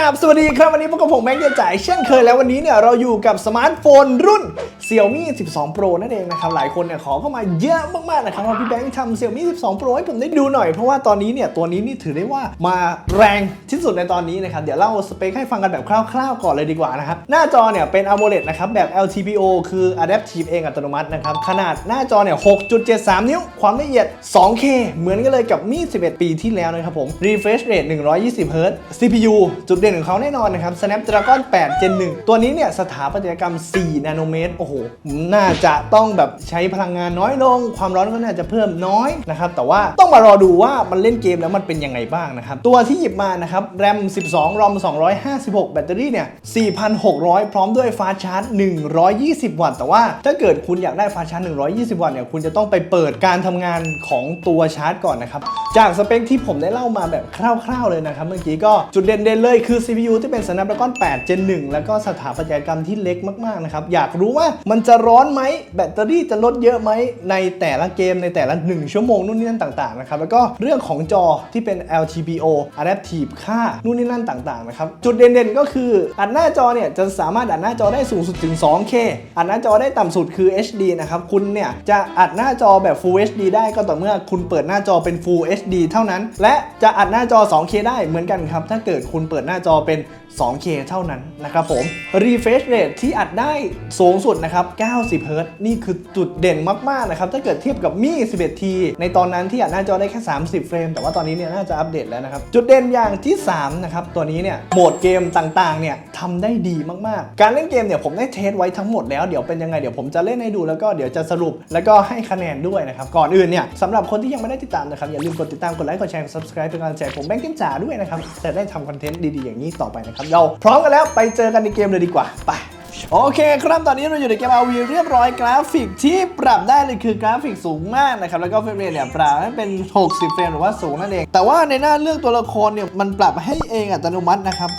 ราบสวัสดีครับวันนี้พบกับผมแบงค์เดียจ่ายเช่นเคยแล้ววันนี้เนี่ยเราอยู่กับสมาร์ทโฟนรุ่น Xiaomi 12 Pro นั่นเองนะครับหลายคนเนี่ยขอเข้ามาเยอะมากๆนะครับว่าพี่แบงค์ทำ Xiaomi 12 Pro ให้ผมได้ดูหน่อยเพราะว่าตอนนี้เนี่ยตัวนี้นี่ถือได้ว่ามาแรงที่สุดในตอนนี้นะครับเดี๋ยวเล่าสเปคให้ฟังกันแบบคร่าวๆก่อนเลยดีกว่านะครับหน้าจอเนี่ยเป็น AMOLED นะครับแบบ LTPO คือ Adaptive เองอัตโนมัตินะครับขนาดหน้าจอเนี่ย 6.73 นิ้ว ความละเอียด 2K เหมือนกันเลยกับมี11 ปีที่แล้วนะครับผม Refresh Rate 120 Hz CPU จุดเด่นของเขาแน่นอนนะครับ Snapdragon 8 Gen 1 ตัวนี้เนี่ยสถาปัตยกรรม 4 นาโนเมตร โอ้โห น่าจะต้องแบบใช้พลังงานน้อยลง ความร้อนก็น่าจะเพิ่มน้อยนะครับ แต่ว่าต้องมารอดูว่ามันเล่นเกมแล้วมันเป็นยังไงบ้างนะครับ ตัวที่หยิบมานะครับ RAM 12 ROM 256 แบตเตอรี่เนี่ย 4,600 พร้อมด้วยฟาชาร์จ 120 วัตต์ แต่ว่าถ้าเกิดคุณอยากได้ฟาชาร์จ 120 วัตต์เนี่ย คุณจะต้องไปเปิดการทำงานของตัวชาร์จก่อนนะครับ จากสเปคที่ผมได้เล่ามาแบบคร่าวๆเลยนะครับ เมื่อกี้ก็จุดเด่นๆเลยคือ CPU ที่เป็น Snapdragon 8 Gen 1 แล้วก็สถาปัตยกรรมที่เล็กมากๆนะครับ อยากรู้ว่ามันจะร้อนไหม แบตเตอรี่จะลดเยอะไหม ในแต่ละเกมในแต่ละ 1 ชั่วโมงนู่นนี่นั่นต่างๆนะครับ แล้วก็เรื่องของจอที่เป็น LTPO Adaptive ค่านู่นนี่นั่นต่างๆนะครับ จุดเด่นๆก็คืออัดหน้าจอเนี่ยจะสามารถอัดหน้าจอได้สูงสุดถึง 2K อัดหน้าจอได้ต่ำสุดคือ HD นะครับคุณเนี่ยจะอัดหน้าจอแบบ Full HD ได้ก็ต่อเมื่อคุณเปิดหน้าจอเป็น Full HD เท่านั้น และจะอัดหน้าจอ 2K ได้เหมือนกันครับถ้าเกิดคุณเปิดหน้าจอต่อเป็น 2K เท่านั้นนะครับผม Refresh Rate ที่อัดได้สูงสุดนะครับ 90 Hz นี่คือจุดเด่นมากๆนะครับ ถ้าเกิดเทียบกับมี่ 11T ในตอนนั้นที่อัดหน้าจอได้แค่ 30 เฟรม แต่ว่าตอนนี้เนี่ยน่าจะอัปเดตแล้วนะครับ จุดเด่นอย่างที่ 3 นะครับ ตัวนี้เนี่ยโหมดเกมต่างๆ เนี่ยทำได้ดีมากๆ การเล่นเกมเนี่ยผมได้เทสไว้ทั้งหมดแล้ว เดี๋ยวเป็นยังไงเดี๋ยวผมจะเล่นให้ดูแล้วก็เดี๋ยวจะสรุปแล้วก็ให้คะแนนด้วยนะครับ ก่อนอื่นเนี่ยสำหรับคนที่ยังไม่ได้ติดตามนะครับอย่าลืมกดติดตามกดไลค์กดแชร์กด subscribe เป็นกำลังใจผมแบงค์กิมจ๋าด้วยนะครับจะได้ทำคอนเทนต์ดีๆอย่างนี้ต่อไปนะครับเราพร้อมกันแล้วไปเจอกันในเกมเลยดีกว่าไปโอเคครับตอนนี้เราอยู่ในเกม RV เรียบร้อยกราฟิกที่ปรับได้เลยคือกราฟิกสูงมากนะครับแล้วก็เฟรมเรทเนี่ยปรับให้เป็น 60 เฟรมหรือว่าสูงนั่นเอง แต่ว่าในหน้าเลือกตัวละครเนี่ยมันปรับให้เองอัตโนมัตินะครับ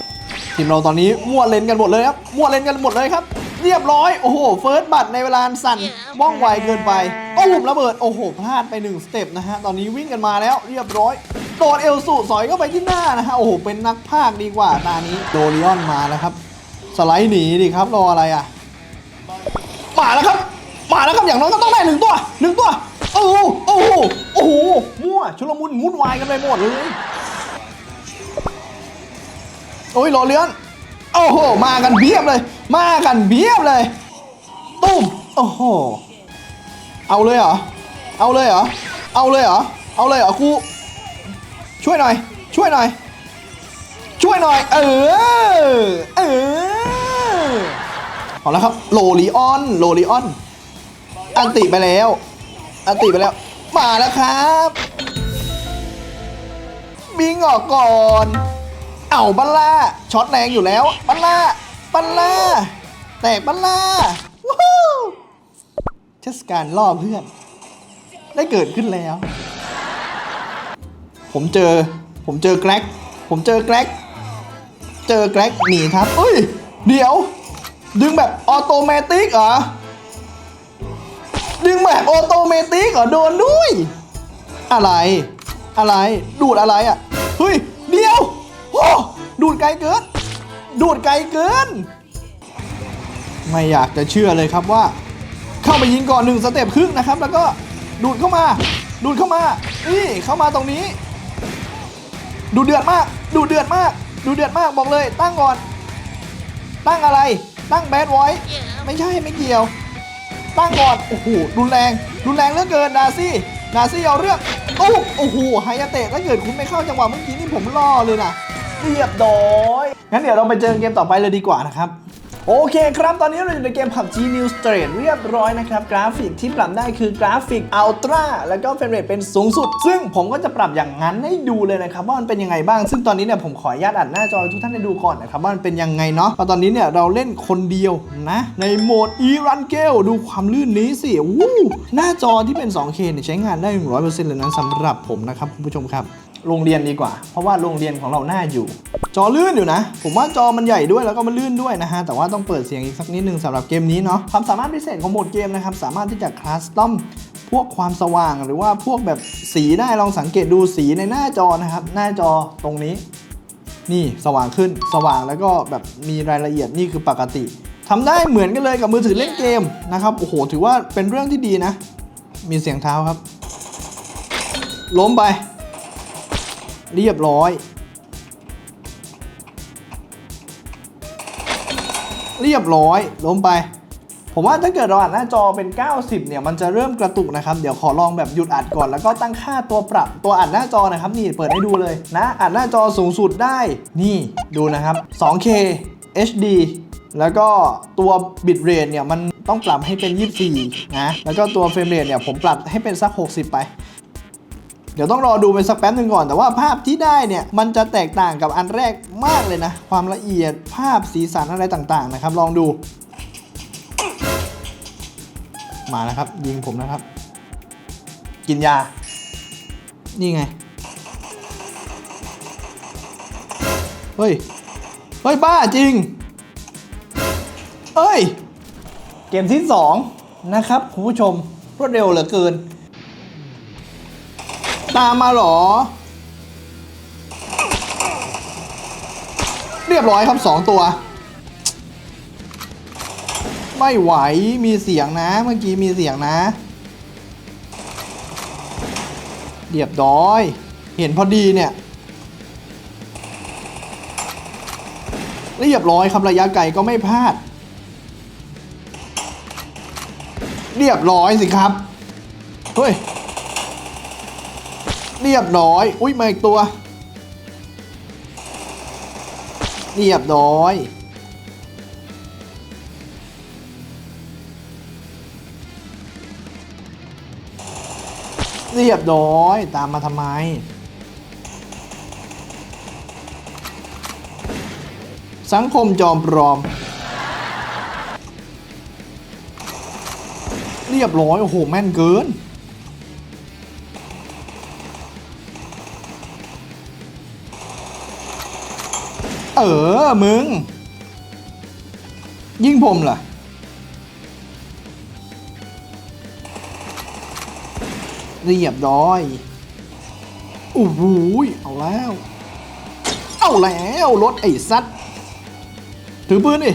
ทีมเราตอนนี้มั่วเลนกันหมดเลยครับมั่วเลนกันหมดเลยครับ เรียบร้อยโอ้โหเฟิร์สบัตในเวลาสั่นว่องไวเกินไปโอ้ผมระเบิดโอ้โหพลาดไปหนึ่งสเต็ปนะฮะตอนนี้วิ่งกันมาแล้วเรียบร้อย โดนเอลสูสอยเข้าไปที่หน้านะฮะโอ้โหเป็นนักพากย์ดีกว่าตานี้โดริออนมาแล้วครับ สไลด์หนีดิครับรออะไรอะมาแล้วครับมาแล้วครับอย่างน้อยก็ต้องได้หนึ่งตัวหนึ่งตัวโอ้โหโอ้โหโอ้โหมั่วชุลมุนมุนวายกันไปหมดเลยโอ้ยรอเลื้อนโอ้โห มากันเพียบเลย มากันเพียบเลยตุ้มโอ้โหเอาเลยเหรอเอาเลยเหรอเอาเลยเหรอเอาเลยเหรอครู ช่วยหน่อย ช่วยหน่อย ช่วยหน่อย เออ เออเอาแล้วครับ โลลิออน โลลิออน อันติไปแล้ว อันติไปแล้ว มาแล้วครับบิงออกก่อน เอาบัลล่า ช็อตแรงอยู่แล้ว บัลล่า บัลล่า แตกบัลล่าว้าวเทศกาลล่อเพื่อน ได้เกิดขึ้นแล้ว ผมเจอ ผมเจอแกร็กผมเจอแกร็กเจอแกร็กหนีครับเอ้ย เดี๋ยว ดึงแบบออโตเมติกเหรอ ดึงแบบออโตเมติกเหรอ โดนด้วย อะไร อะไร ดูดอะไรอะ เฮ้ย เดี๋ยวโอ้ดูดไกลเกิน ดูดไกลเกิน ไม่อยากจะเชื่อเลยครับว่า เข้าไปยิงก่อนหนึ่งสเต็ปครึ่งนะครับ แล้วก็ดูดเข้ามา ดูดเข้ามา นี่เข้ามาตรงนี้ ดูเดือดมาก ดูเดือดมาก ดูเดือดมากบอกเลย ตั้งก่อน ตั้งอะไร ตั้งแบดไว้ไม่ใช่ไม่เกี่ยว ตั้งก่อน โอ้โหรุนแรง รุนแรงเหลือเกินนาซี่ นาซี่เอาเรื่องโอ้โหโอ้โหไฮยาเตะถ้าเกิดคุณไม่เข้าจังหวะเมื่อกี้นี่ผมล่อเลยนะเรียบร้อย งั้นเดี๋ยวเราไปเจอเกมต่อไปเลยดีกว่านะครับ โอเคครับ ตอนนี้เราอยู่ในเกม PUBG New Straight เรียบร้อยนะครับ กราฟิกที่ปรับได้คือกราฟิก Ultra แล้วก็เฟรมเรทเป็นสูงสุด ซึ่งผมก็จะปรับอย่างนั้นให้ดูเลยนะครับ ว่ามันเป็นยังไงบ้าง ซึ่งตอนนี้เนี่ยผมขออนุญาตอัดหน้าจอทุกท่านได้ดูก่อนนะครับ ว่ามันเป็นยังไงเนาะเพราะตอนนี้เนี่ยเราเล่นคนเดียวนะ ในโหมด e run g a l ดูความลื่นนี้สิวู้หน้าจอที่เป็น 2K เนี่ยใช้งานได้ 100%เลยนะสำหรับผมนะครับคุณผู้ชมครับ โรงเรียนดีกว่า เพราะว่าโรงเรียนของเราหน้าอยู่ จอลื่นอยู่นะ ผมว่าจอมันใหญ่ด้วยแล้วก็มันลื่นด้วยนะฮะ แต่ว่าต้องเปิดเสียงอีกสักนิดนึงสำหรับเกมนี้เนาะความสามารถพิเศษของโหมดเกมนะครับ สามารถที่จะคลาสตอมพวกความสว่างหรือว่าพวกแบบสีได้ลองสังเกตดูสีในหน้าจอนะครับ หน้าจอตรงนี้ นี่สว่างขึ้นสว่างแล้วก็แบบมีรายละเอียดนี่คือปกติทำได้เหมือนกันเลยกับมือถือเล่นเกมนะครับโอ้โหถือว่าเป็นเรื่องที่ดีนะ มีเสียงเท้าครับ ล้มไป เรียบร้อย เรียบร้อยล้มไป ผมว่าถ้าเกิดเราอัดหน้าจอเป็น 90 เนี่ย มันจะเริ่มกระตุกนะครับ เดี๋ยวขอลองแบบหยุดอัดก่อน แล้วก็ตั้งค่าตัวปรับตัวอัดหน้าจอนะครับ นี่เปิดให้ดูเลยนะ อัดหน้าจอสูงสุดได้ นี่ดูนะครับ 2K HD แล้วก็ตัวบิตเรทเนี่ยมันต้องปรับให้เป็น 24 นะ แล้วก็ตัวเฟรมเรทเนี่ยผมปรับให้เป็นสัก 60 ไป เดี๋ยวต้องรอดูไปสักแป๊บหนึ่งก่อนแต่ว่าภาพที่ได้เนี่ยมันจะแตกต่างกับอันแรกมากเลยนะ ความละเอียดภาพสีสันอะไรต่างๆนะครับ ลองดู มาแล้วครับ ยิงผมนะครับ กินยา นี่ไง เฮ้ย เฮ้ย บ้าจริงเอ้ย เกมที่ 2 นะครับคุณผู้ชมรวดเร็วเหลือเกิน ตามมาหรอ เรียบร้อยครับ2ตัว ไม่ไหวมีเสียงนะ เมื่อกี้มีเสียงนะ เรียบร้อย เห็นพอดีเนี่ยเรียบร้อยครับระยะไกลก็ไม่พลาด เรียบร้อยสิครับ เฮ้ย เรียบร้อย อุ้ยมาอีกตัว เรียบร้อย เรียบร้อย ตามมาทำไม สังคมจอมปลอม เรียบร้อย โอ้โห แม่นเกิน ออ มึง ยิ่งผมเหรอเรียบร้อยโอ้โหยเอาแล้ว เอาแล้วรถไอ้สัตว์ถือปืนดิ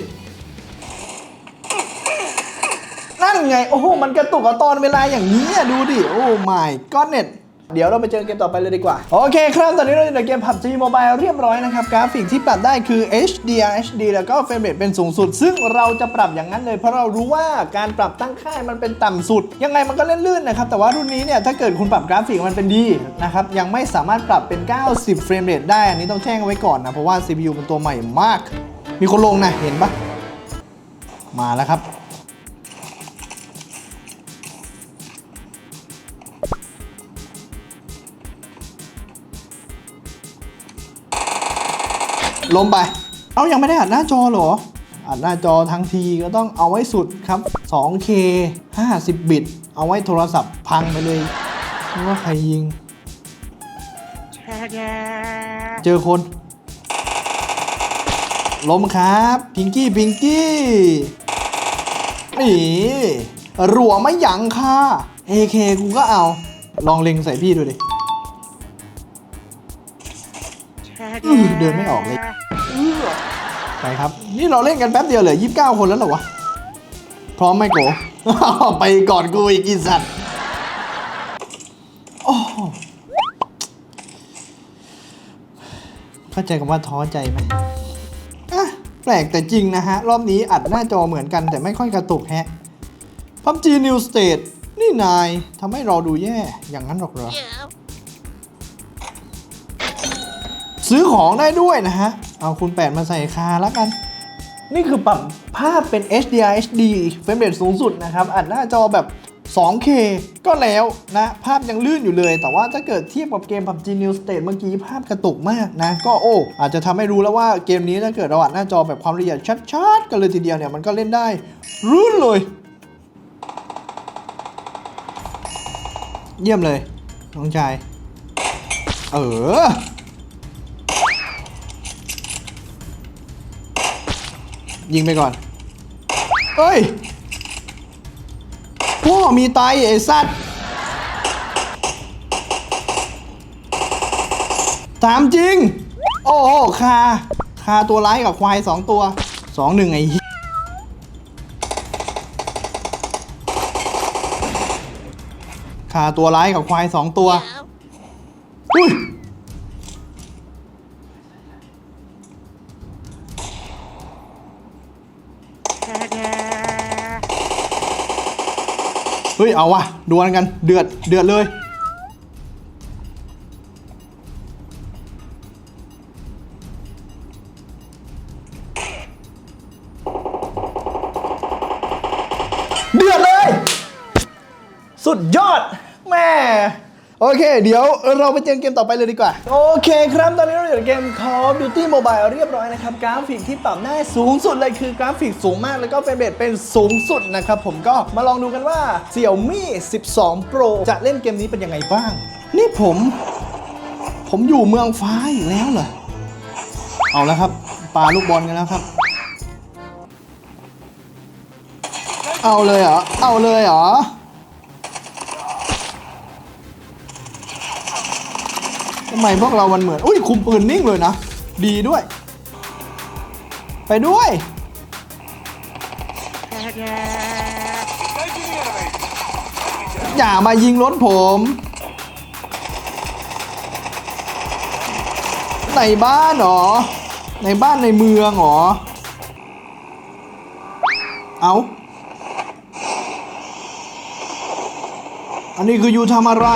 นั่นไง โอ้โห มันกระตุกตอนเวลาอย่างนี้อะดูดิ โอ้ my godnet เเดี๋ยวเราไปเจอเกมต่อไปเลยดีกว่า โอเคครับ ตอนนี้เราอยู่ในเกม PUBG Mobile เรียบร้อยนะครับ กราฟิกที่ปรับได้คือ HDR HD แล้วก็เฟรมเรทเป็นสูงสุด ซึ่งเราจะปรับอย่างนั้นเลยเพราะเรารู้ว่าการปรับตั้งค่ายมันเป็นต่ำสุด ยังไงมันก็เล่นลื่นนะครับ แต่ว่ารุ่นนี้เนี่ยถ้าเกิดคุณปรับกราฟิกมันเป็นดีนะครับยังไม่สามารถปรับเป็น 90 เฟรมเรทได้ อันนี้ต้องแจ้งไว้ก่อนนะเพราะว่า CPU เป็นตัวใหม่มาก มีคนลงนะเห็นปะมาแล้วครับ ลมไป เอายังไม่ได้อัดหน้าจอเหรอ อัดหน้าจอทั้งทีก็ต้องเอาไว้สุดครับ 2K 50 บิต เอาไว้โทรศัพท์พังไปเลยไม่ว่าใครยิง เจอคน ล้มครับ พิงกี้พิงกี้นี่รัวไม่ยั้งค่ะ AK กูก็เอา ลองเล็งใส่พี่ดูดิอื้อเดินไม่ออกเลย ไปครับ นี่เราเล่นกันแป๊บเดียวเหลือ 29 คนแล้วเหรอวะ พร้อมไหมโก ไปก่อนกูอีกอีสัตว์โอ้เข้าใจคำว่าท้อใจไหมอะแปลกแต่จริงนะฮะ รอบนี้อัดหน้าจอเหมือนกันแต่ไม่ค่อยกระตุกแฮะ PUBG New State นี่นายทำให้เราดูแย่ อย่างนั้นหรอกเหรอ ซื้อของได้ด้วยนะฮะ เอาคุณแปดมาใส่คาแล้วกัน นี่คือปรับภาพเป็น HDR HD เฟรมเรทสูงสุดนะครับ อัดหน้าจอแบบ 2K ก็แล้วนะ ภาพยังลื่นอยู่เลย แต่ว่าถ้าเกิดเทียบกับเกม PUBG New State เมื่อกี้ภาพกระตุกมากนะ ก็โอ้ อาจจะทำให้รู้แล้วว่าเกมนี้ถ้าเกิดเราอัดหน้าจอแบบความละเอียดชัดๆ กันเลยทีเดียวเนี่ย มันก็เล่นได้รื่นเลย เยี่ยมเลยน้องชายเออ ยิงไปก่อน เฮ้ยพ่อมีไตไอ้สัตว์ถามจริง โอ้โหคา คาตัวร้ายกับควายสองตัวสองหนึ่งไอ้เหี้ยคาตัวร้ายกับควายสองตัว อุ้ย เฮ้ยเอาว่ะดวลกันเดือดเดือดเลย เคเดี๋ยวเราไปเจอเกมต่อไปเลยดีกว่า โอเคครับ ตอนนี้เราอยู่ในเกม Call of Duty Mobile เรียบร้อยนะครับ กราฟิกที่ปรับได้สูงสุดเลยคือกราฟิกสูงมาก แล้วก็เฟรมเรทเป็นสูงสุดนะครับผมก็มาลองดูกันว่า Xiaomi 12 Pro จะเล่นเกมนี้เป็นยังไงบ้าง นี่ผม ผมอยู่เมืองฟ้าอีกแล้วเหรอ เอาแล้วครับปาลูกบอลกันแล้วครับ เอาเลยเหรอ เอาเลยเหรอำไมพวกเรามันเหมือน อุ้ยคุมปืนนิ่งเลยนะ ดีด้วย ไปด้วย อย่ามายิงรถผม ในบ้านหรอ ในบ้านในเมืองหรอ เอาอันนี้คืออยู่ทำอะไร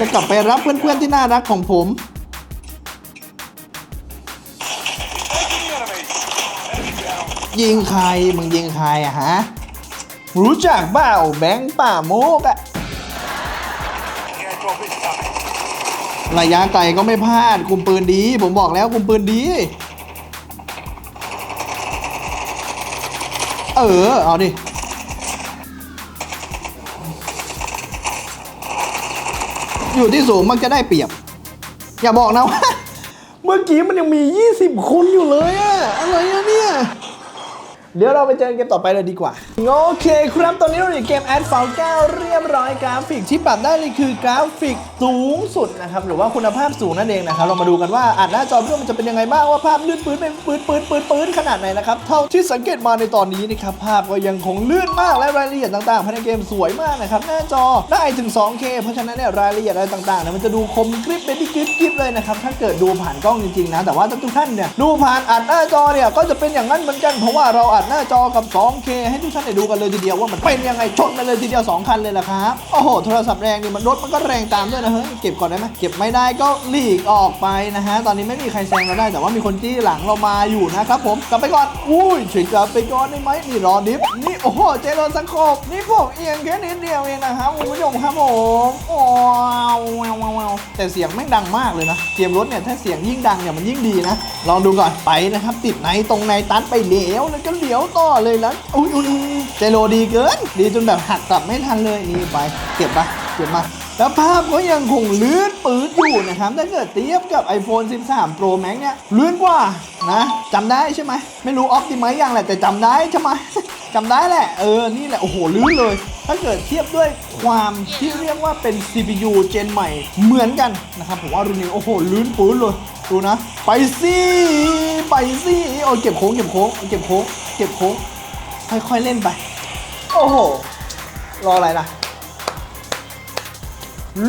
จะกลับไปรับเพื่อนๆที่น่ารักของผม ยิงใคร มึงยิงใครอะฮะ รู้จักเปล่าแบงค์ป่าโมกอะระยะไกลก็ไม่พลาด คุมปืนดี ผมบอกแล้วคุมปืนดี เออ เอาดิ อยู่ที่สูงมักจะได้เปรียบ อย่าบอกนะว่า เมื่อกี้มันยังมี 20 คนอยู่เลยอะอะไรอะ เดี๋ยวเราไปเจอเกมต่อไปเลยดีกว่า โอเคครับ ตอนนี้เราอยู่เกม a d f a l 9เรียบร้อยกราฟิกที่ปรับได้เลยคือกราฟิกสูงสุดนะครับ หรือว่าคุณภาพสูงนั่นเองนะครับ เรามาดูกันว่าอัดหน้าจอเพื่อมันจะเป็นยังไงบ้างว่าภาพลื่นปืนเป็นปืนปืนปืนปืนขนาดไหนนะครับ เท่าที่สังเกตมาในตอนนี้นะครับ ภาพก็ยังคงลื่นมากและรายละเอียดต่างๆภายในเกมสวยมากนะครับ หน้าจอได้ถึง 2K เพราะฉะนั้นเนี่ยรายละเอียดอะไรต่างๆเนี่ยมันจะดูคมกริบเป็นที่กริบกริบเลยนะครับถ้าเกิดดูผ่านกล้องจริงๆนะแต่ว่าถ้าทุกท่านเนี่ยดูผ่านอัดหน้าจอเนี่ยก็จะเป็นอย่างนั้นเหมือนกันเพราะว่าเราอัดหน้าจอกับ 2K ให้ทุกท่านได้ดูกันเลยทีเดียวว่ามันเป็นยังไงชนกันเลยทีเดียว 2 คันเลยล่ะครับ โอ้โห โทรศัพท์แรงนี่มันรถมันก็แรงตามด้วยนะเฮ้ย เก็บก่อนได้ไหมเก็บไม่ได้ก็หลีกออกไปนะฮะ ตอนนี้ไม่มีใครแซงเราได้แต่ว่ามีคนจี้หลังเรามาอยู่นะครับผม กลับไปก่อน อุ้ยช่วยกลับไปก่อนได้ไหมนี่รอดิฟ นี่โอ้โห เจริญสังคมนี่ผมเอียงแค่นิดเดียวเองนะครับคุณผู้ชมครับผมว้าวว้วแต่เสียงไม่ดังมากเลยนะ เกมรถเนี่ยถ้าเสียงยิ่งดังเนี่ยมันยิ่งดีนะ ลองดูก่อนไปนะครับ ติดในตรงในตัดไปเหลวแล้วก็เหลียวต่อเลยแล้วอุ้ยอุ้ยเจโรดีเกิน ดีจนแบบหักกลับไม่ทันเลยนี่ไปเก็บปะเก็บมาแล้วภาพก็ยังคงลื่นปืดอยู่นะครับ ถ้าเกิดเทียบกับ iPhone 13 Pro Max เนี่ยลื่นกว่านะจำได้ใช่ไหมไม่รู้ออฟติไมยังแหละแต่จำได้ใช่ไหม จำได้แหละ เออ นี่แหละ โอ้โห ลื่นเลย ถ้าเกิดเทียบด้วยความที่เรียกว่าเป็น CPU เจนใหม่เหมือนกันนะครับ ผมว่ารุ่นนี้ โอ้โห ลื่นปืดเลย ดูนะ ไปสิไปสิโอ้เก็บโค้ง เก็บโค้ง เก็บโค้ง เก็บโค้ง ค่อยๆ เล่นไป โอ้โห รออะไรล่ะ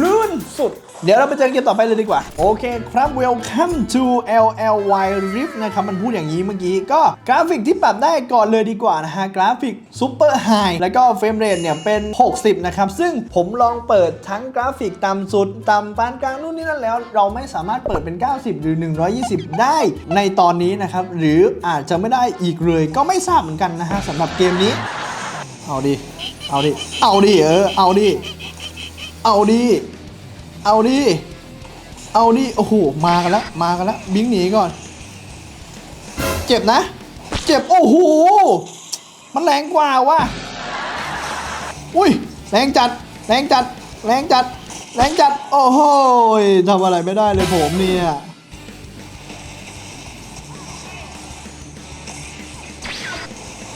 ลื่นสุด เดี๋ยวเราไปเจอเกมต่อไปเลยดีกว่า โอเคครับ welcome to LLY Rift นะครับ มันพูดอย่างนี้เมื่อกี้ ก็กราฟิกที่ปรับได้ก่อนเลยดีกว่านะฮะ กราฟิก Super High แล้วก็เฟรมเรทเนี่ยเป็น 60 นะครับ ซึ่งผมลองเปิดทั้งกราฟิกต่ำสุด ต่ำปานกลางนู่นนี่นั่นแล้ว เราไม่สามารถเปิดเป็น 90 หรือ 120 ได้ในตอนนี้นะครับ หรืออาจจะไม่ได้อีกเลยก็ไม่ทราบเหมือนกันนะฮะสำหรับเกมนี้ เอาดิ เอาดิ เอาดิ เออ เอาดิ เอาดิ เอาดิ เอาดิ โอ้โห มากันแล้ว มากันแล้ว บิงหนีก่อน เจ็บนะ เจ็บ โอ้โห มันแรงกว่าว่ะ อุ้ย แรงจัด แรงจัด แรงจัด แรงจัด โอ้โหทำอะไรไม่ได้เลยผมเนี่ย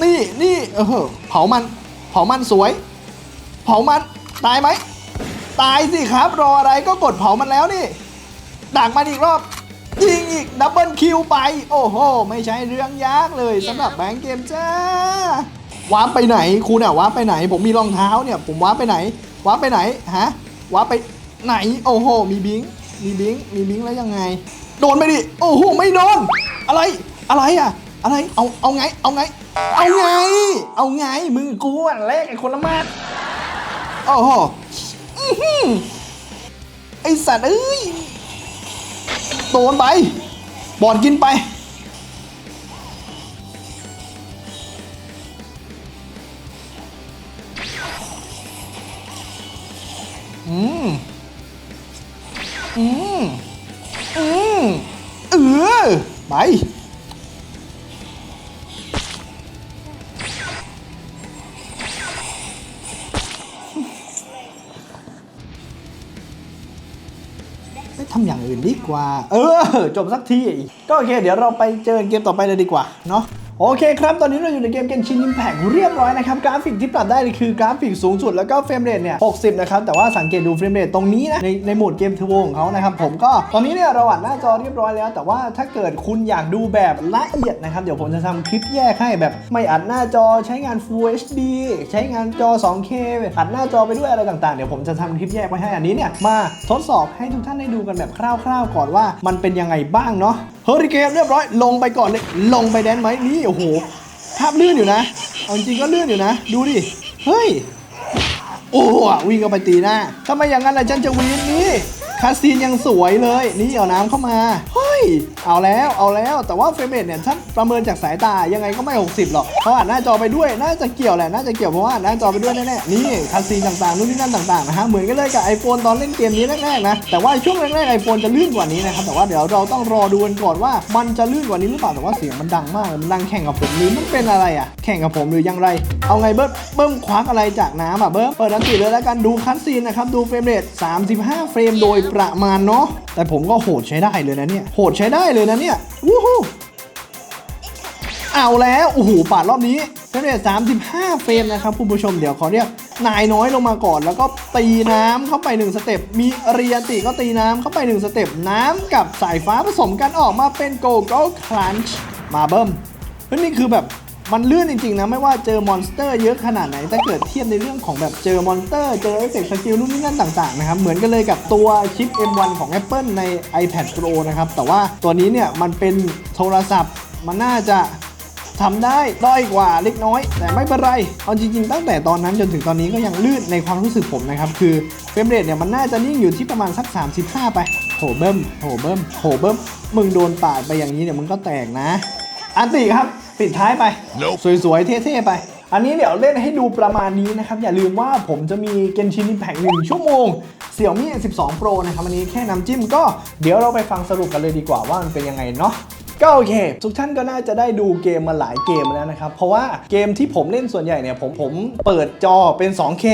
นี่นี่เออเผามัน เผามันสวย เผามัน ตายไหม ตายสิครับ รออะไรก็กดเผามันแล้วนี่ดักมันอีกรอบยิงอีกดับเบิลคิวไป โอ้โห ไม่ใช่เรื่องยากเลยสำหรับแบงค์เกมจ้าวาร์ปไปไหนคุณอะวาร์ปไปไหน ผมมีรองเท้าเนี่ย ผมวาร์ปไปไหนวาร์ปไปไหนฮะวาร์ปไปไหนโอ้โห มีบิงค์มีบิงค์มีบิงค์แล้วยังไง โดนไปดิโอ้โหไม่โดนอะไรอะไรอะอะไรเอาเอาไงเอาไง เอาไง เอาไงมึงกูอะแรกไอ้คนละมาดโอ้โหอื้อหือ ไอสัตว์เอ้ยโดนไป บอดกินไป อืม ว่า เออ จบสักที ก็โอเค เดี๋ยวเราไปเจอเกมต่อไปเลยดีกว่า เนาะ โอเคครับ ตอนนี้เราอยู่ในเกมเกนชินอิมแพกเรียบร้อยนะครับ กราฟิกที่ปรับได้เลยคือกราฟิกสูงสุดแล้วก็เฟรมเรทเนี่ย 60 นะครับ แต่ว่าสังเกตดูเฟรมเรทตรงนี้นะ ในในโหมดเกมทอร์โวของเขานะครับ ผมก็ตอนนี้เนี่ยเราอัดหน้าจอเรียบร้อยแล้ว แต่ว่าถ้าเกิดคุณอยากดูแบบละเอียดนะครับ เดี๋ยวผมจะทำคลิปแยกให้แบบไม่อัดหน้าจอใช้งาน Full HD ใช้งานจอ 2K อัดหน้าจอไปด้วยอะไรต่างๆ เดี๋ยวผมจะทำคลิปแยกไว้ให้อันนี้เนี่ยมาทดสอบให้ทุกท่านได้ดูกันแบบคร่าวๆ ก่อนว่ามันเป็นยังไงบ้างเนาะเฮอริเกนเรียบร้อย ลงไปก่อนเลย ลงไปแดนไหมนี่โอ้โห ภาพลื่นอยู่นะ เอาจริงก็ลื่นอยู่นะ ดูดิ เฮ้ย โอ้โหวิ่งเข้าไปตีหน้าทำไมอย่างนั้นล่ะฉันจะวินนี่ คาสซีนยังสวยเลย นี่เอาน้ำเข้ามา เฮ้ย เอาแล้วเอาแล้วแต่ว่าเฟรมเรทเนี่ยถ้าประเมินจากสายตายังไงก็ไม่ 60 หรอกเขาอ่านหน้าจอไปด้วยน่าจะเกี่ยวแหละน่าจะเกี่ยวเพราะว่าหน้าจอไปด้วยแน่ๆนี่คาสซีนต่างๆนู่นนี่นั่นต่างๆนะฮะเหมือนกันเลยกับ iPhone ตอนเล่นเกมนี้แรกๆนะแต่ว่าช่วงแรกๆ iPhone จะลื่นกว่านี้นะครับแต่ว่าเดี๋ยวเราต้องรอดูกันก่อนว่ามันจะลื่นกว่านี้หรือเปล่าแต่ว่าเสียงมันดังมากมันดังแข่งกับผมหรือมันเป็นอะไรอะแข่งกับผมหรือยังไร เอาไงเบิ้มเบิ้มควักอะไรจากน้ำอะเบิ้มเปิดอันติเลยแล้วกันดูคัตซีนนะครับดูเฟรมเรท35 เฟรมโดยประมาณเนาะแต่ผมก็โหดใช้ได้เลยนะเนี่ยโหดใช้ได้เลยนะเนี่ยวู้ฮู้เอาแล้วโอ้โหปาดรอบนี้เฟรมเรท35 เฟรมนะครับคุณผู้ชมเดี๋ยวขอเรียกนายน้อยลงมาก่อน แล้วก็ตีน้ำเข้าไป 1 สเต็ป มีเรียติก็ตีน้ำเข้าไป 1 สเต็ป น้ำกับสายฟ้าผสมกันออกมาเป็นโกโก้ครันช์มาเบิ้มเฮ้ยนี่คือแบบ มันลื่นจริงๆนะไม่ว่าเจอมอนสเตอร์เยอะขนาดไหนถ้าเกิดเทียบในเรื่องของแบบเจอมอนสเตอร์เจอเอฟเฟกต์สกิลนู่นนี่นั่นต่างๆนะครับเหมือนกันเลยกับตัวชิป M1 ของ Apple ใน iPad Pro นะครับแต่ว่าตัวนี้เนี่ยมันเป็นโทรศัพท์มันน่าจะทำได้ด้อยกว่าเล็กน้อย แต่ไม่เป็นไรเอาจริงๆ ตั้งแต่ตอนนั้นจนถึงตอนนี้ก็ยังลื่นในความรู้สึกผมนะครับ คือเฟรมเรทเนี่ยมันน่าจะนิ่งอยู่ที่ประมาณสัก 35 ไปโหเบิ้มโหเบิ้มโหเบิ้มมึงโดนปาดไปอย่างนี้เนี่ยมึงก็แตกนะ อันติครับปิดท้ายไป สวยๆ เท่ๆ ไป อันนี้เดี๋ยวเล่นให้ดูประมาณนี้นะครับ อย่าลืมว่าผมจะมีเกนชิน Impact 1ชั่วโมงเสี่ยวมี่12 Pro นะครับ อันนี้แค่น้ำจิ้มก็เดี๋ยวเราไปฟังสรุปกันเลยดีกว่าว่ามันเป็นยังไงเนาะ ก็โอเค ทุกท่านก็น่าจะได้ดูเกมมาหลายเกมแล้วนะครับ เพราะว่าเกมที่ผมเล่นส่วนใหญ่เนี่ยผมผมเปิดจอเป็น 2K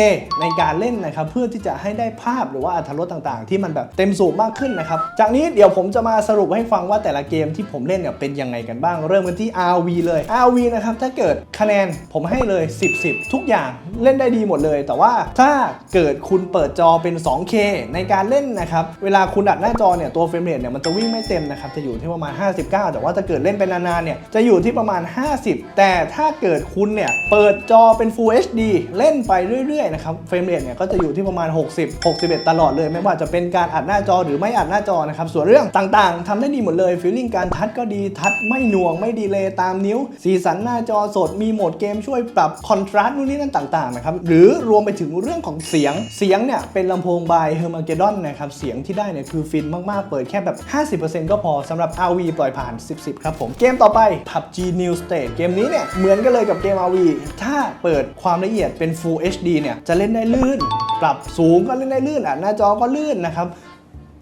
ในการเล่นนะครับ เพื่อที่จะให้ได้ภาพหรือว่าอรรถรสต่างๆ ที่มันแบบเต็มสูบมากขึ้นนะครับ จากนี้เดี๋ยวผมจะมาสรุปให้ฟังว่าแต่ละเกมที่ผมเล่นเนี่ยเป็นยังไงกันบ้าง เริ่มกันที่ RV เลย RV นะครับถ้าเกิดคะแนนผมให้เลย 10 10 ทุกอย่างเล่นได้ดีหมดเลย แต่ว่าถ้าเกิดคุณเปิดจอเป็น 2K ในการเล่นนะครับเวลาคุณอัดหน้าจอเนี่ยตัวเฟรมเรทเนี่ยมันจะวิ่งไม่เต็มนะครับจะอยู่ที่ประมาณ59แต่ว่าถ้าเกิดเล่นเป็นนานๆเนี่ยจะอยู่ที่ประมาณ 50 แต่ถ้าเกิดคุณเนี่ยเปิดจอเป็น Full HD เล่นไปเรื่อยๆนะครับเฟรมเรทเนี่ยก็จะอยู่ที่ประมาณ 60 61 ตลอดเลย ไม่ว่าจะเป็นการอัดหน้าจอหรือไม่อัดหน้าจอนะครับส่วนเรื่องต่างๆทำได้ดีหมดเลยฟีลลิ่งการทัชก็ดีทัชไม่หน่วงไม่ดีเลยตามนิ้ว สีสันหน้าจอสดมีโหมดเกมช่วยปรับคอนทราสต์นู่นนี่นั่นต่างๆนะครับหรือรวมไปถึงเรื่องของเสียงเสียงเนี่ยเป็นลำโพงบายเฮอร์มาเกดอนนะครับเสียงที่ได้เนี่ยคือฟินมากๆเปิดแค่แบบ 50%ก็พอสำหรับ RV ปล่อยผ่าน10-10 ครับผม เกมต่อไป PUBG New State เกมนี้เนี่ย เหมือนกันเลยกับเกม RV ถ้าเปิดความละเอียดเป็น Full HD เนี่ย จะเล่นได้ลื่น ปรับสูงก็เล่นได้ลื่นอะหน้าจอก็ลื่นนะครับ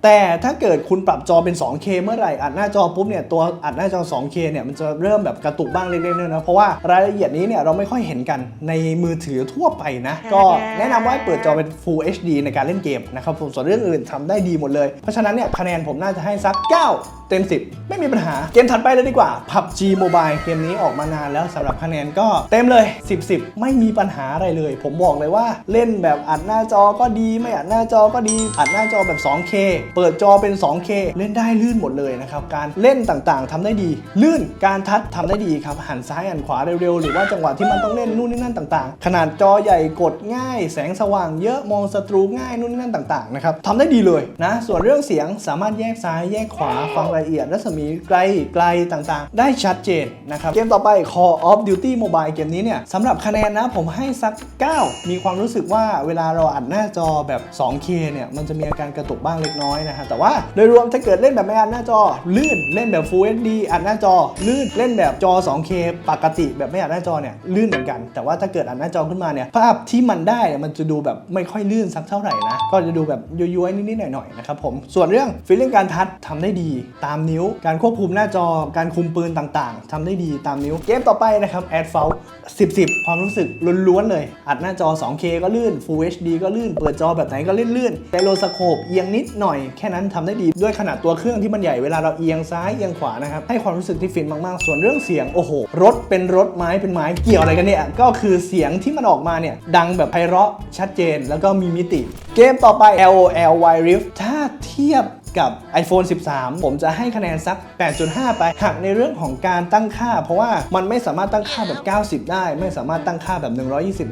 แต่ถ้าเกิดคุณปรับจอเป็น 2K เมื่อไหร่อัดหน้าจอปุ๊บเนี่ยตัวอัดหน้าจอ 2K เนี่ยมันจะเริ่มแบบกระตุกบ้างเล็กๆน้อยๆนะเพราะว่ารายละเอียดนี้เนี่ยเราไม่ค่อยเห็นกันในมือถือทั่วไปนะ ก็แนะนำว่าให้เปิดจอเป็น Full HD ในการเล่นเกมนะครับผมส่วนเรื่องอื่นทำได้ดีหมดเลย เพราะฉะนั้นเนี่ยคะแนนผมน่าจะให้สัก 9เต็ม 10 ไม่มีปัญหา เกมถัดไปเลยดีกว่า PUBG Mobile เกมนี้ออกมานานแล้วสำหรับคะแนนก็เต็มเลย 10 10 ไม่มีปัญหาอะไรเลย ผมบอกเลยว่าเล่นแบบอัดหน้าจอก็ดี ไม่อัดหน้าจอก็ดี อัดหน้าจอแบบ 2K เปิดจอเป็น 2K เล่นได้ลื่นหมดเลยนะครับ การเล่นต่างๆทำได้ดี ลื่นการทัดทำได้ดีครับหันซ้ายหันขวาเร็วๆ หรือว่าจังหวะที่มันต้องเล่นนู่นนี่นั่นต่างๆ ขนาดจอใหญ่กดง่าย แสงสว่างเยอะมองศัตรูง่ายนู่นนี่นั่นต่างๆนะครับทำได้ดีเลยนะส่วนเรื่องเสียงสามารถแยกซ้ายแยกขวาฟังละเอียดรัศมีไกลไกลต่างๆ ได้ชัดเจนนะครับ เกมต่อไป Call of Duty Mobile เกมนี้เนี่ยสำหรับคะแนนนะผมให้สัก 9 มีความรู้สึกว่าเวลาเราอัดหน้าจอแบบ 2K เนี่ยมันจะมีอาการกระตุกบ้างเล็กน้อยนะฮะแต่ว่าโดยรวมถ้าเกิดเล่นแบบไม่อัดหน้าจอ ลื่นเล่นแบบ Full HD อัดหน้าจอ ลื่นเล่นแบบจอ 2K ปกติแบบไม่อัดหน้าจอเนี่ยลื่นเหมือนกัน แต่ว่าถ้าเกิดอัดหน้าจอขึ้นมาเนี่ยภาพที่มันได้เนี่ยมันจะดูแบบไม่ค่อยลื่นสักเท่าไหร่นะก็จะดูแบบย้วยๆนิดๆหน่อยๆนะครับผมส่วนเรื่อง feeling การทัดทำได้ดีตามนิ้ว การควบคุมหน้าจอการคุมปืนต่างๆทำได้ดีตามนิ้ว เกมต่อไปนะครับ a d f a u l 10 10ความรู้สึกล้วนๆเลย อัดหน้าจอ 2K ก็ลื่น Full HD ก็ลื่น เปิดจอแบบไหนก็ลื่นๆไดโลสโคปเอียงนิดหน่อยแค่นั้นทำได้ดีด้วยขนาดตัวเครื่องที่มันใหญ่เวลาเราเอียงซ้ายเอียงขวานะครับให้ความรู้สึกที่ฟินมากๆ ส่วนเรื่องเสียงโอ้โหรถเป็นรถไม้เป็นไม้เกี่ยวอะไรกันเนี่ยก็คือเสียงที่มันออกมาเนี่ยดังแบบไพเราะชัดเจนแล้วก็มีมิติ เกมต่อไป LOL Wild Rift ถ้าเทียบ กับ iPhone 13 ผมจะให้คะแนนสัก 8.5 ไปหักในเรื่องของการตั้งค่า เพราะว่ามันไม่สามารถตั้งค่าแบบ 90 ได้ ไม่สามารถตั้งค่าแบบ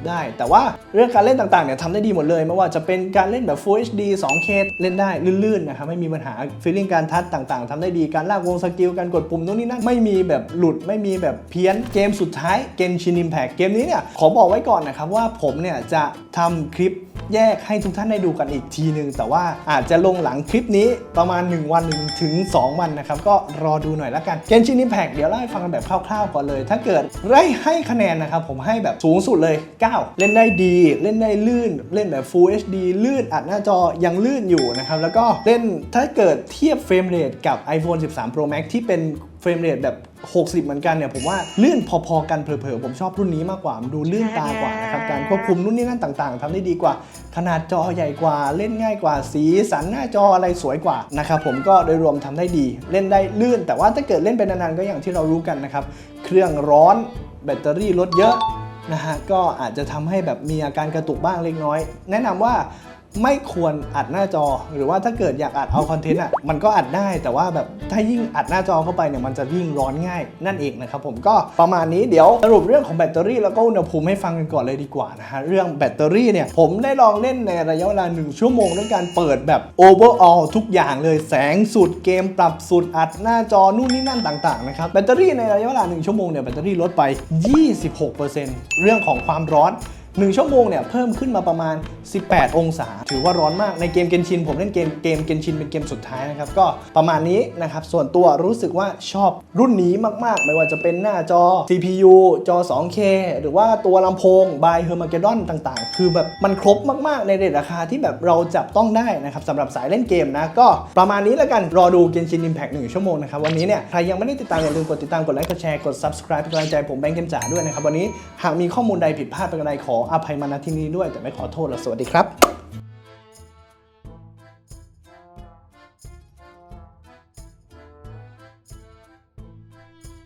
120 ได้ แต่ว่าเรื่องการเล่นต่างๆเนี่ยทำได้ดีหมดเลย ไม่ว่าจะเป็นการเล่นแบบ Full HD 2K เล่นได้ลื่นๆนะครับไม่มีปัญหา feeling การทัดต่างๆทำได้ดีการลากวงสกิลการกดปุ่มนู่นนี่นั่นไม่มีแบบหลุดไม่มีแบบเพี้ยนเกมสุดท้าย Genshin Impact เกมนี้เนี่ยขอบอกไว้ก่อนนะครับว่าผมเนี่ยจะทำคลิปแยกให้ทุกท่านได้ดูกันอีกทีหนึ่งแต่ว่าอาจจะลงหลังคลิปนี้ประมาณ 1 วันหนึ่งถึง 2 วันนะครับ ก็รอดูหน่อยละกัน Genshin Impact เดี๋ยวเล่าให้ฟังกันแบบคร่าวๆก่อนเลย ถ้าเกิดไล่ให้คะแนนนะครับ ผมให้แบบสูงสุดเลย 9 เล่นได้ดี เล่นได้ลื่น เล่นแบบ Full HD ลื่นอัดหน้าจอยังลื่นอยู่นะครับ แล้วก็เล่นถ้าเกิดเทียบเฟรมเรทกับ iPhone 13 Pro Max ที่เป็นเฟรมเรทแบบ 60 เหมือนกันเนี่ยผมว่าลื่นพอๆกันเผลอๆผมชอบรุ่นนี้มากกว่ามันดูลื่นตากว่านะครับการควบคุมนู่นนี่นั่นต่างๆทำได้ดีกว่า ขนาดจอใหญ่กว่าเล่นง่ายกว่าสีสันหน้าจออะไรสวยกว่านะครับผมก็โดยรวมทำได้ดีเล่นได้ลื่น แต่ว่าถ้าเกิดเล่นไปนานๆก็อย่างที่เรารู้กันนะครับเครื่องร้อนแบตเตอรี่ลดเยอะนะฮะก็อาจจะทำให้แบบมีอาการกระตุกบ้างเล็กน้อย แนะนำว่า ไม่ควรอัดหน้าจอ หรือว่าถ้าเกิดอยากอัดเอาคอนเทนต์อะมันก็อัดได้แต่ว่าแบบถ้ายิ่งอัดหน้าจอเข้าไปเนี่ยมันจะยิ่งร้อนง่ายนั่นเองนะครับผมก็ประมาณนี้เดี๋ยวสรุปเรื่องของแบตเตอรี่แล้วก็อุณหภูมิให้ฟังกันก่อนเลยดีกว่านะฮะเรื่องแบตเตอรี่เนี่ยผมได้ลองเล่นในระยะเวลา 1 ชั่วโมงด้วยการเปิดแบบ overall ทุกอย่างเลยแสงสุดเกมปรับสุดอัดหน้าจอนู่นนี่นั่นต่างๆนะครับแบตเตอรี่ในระยะเวลา 1 ชั่วโมงเนี่ยแบตเตอรี่ลดไป 26%เรื่องของความร้อน 1 ชั่วโมงเนี่ยเพิ่มขึ้นมาประมาณ 18 องศา ถือว่าร้อนมากในเกมเกนชิน ผมเล่นเกมเกมเกนชินเป็นเกมสุดท้ายนะครับ ก็ประมาณนี้นะครับ ส่วนตัวรู้สึกว่าชอบรุ่นนี้มาก ๆ ไม่ว่าจะเป็นหน้าจอ CPU จอ 2K หรือว่าตัวลำโพง by Hermageddon ต่างๆ คือแบบมันครบมาก ๆ ในเรทราคาที่แบบเราจับต้องได้นะครับสำหรับสายเล่นเกมนะ ก็ประมาณนี้แล้วกันรอดู Genshin Impact 1 ชั่วโมงนะครับวันนี้เนี่ยใครยังไม่ได้ติดตามอย่าลืมกดติดตามกดไลค์กดแชร์กด subscribe เป็นกำลังใจผมแบงค์เกมจ๋าด้วยนะครับวันนี้หากมีข้อมูลใดผิดพลาดเป็นอะไรขออภัยมาณที่นี้ด้วย แต่ไม่ขอโทษและสวัสดีครับ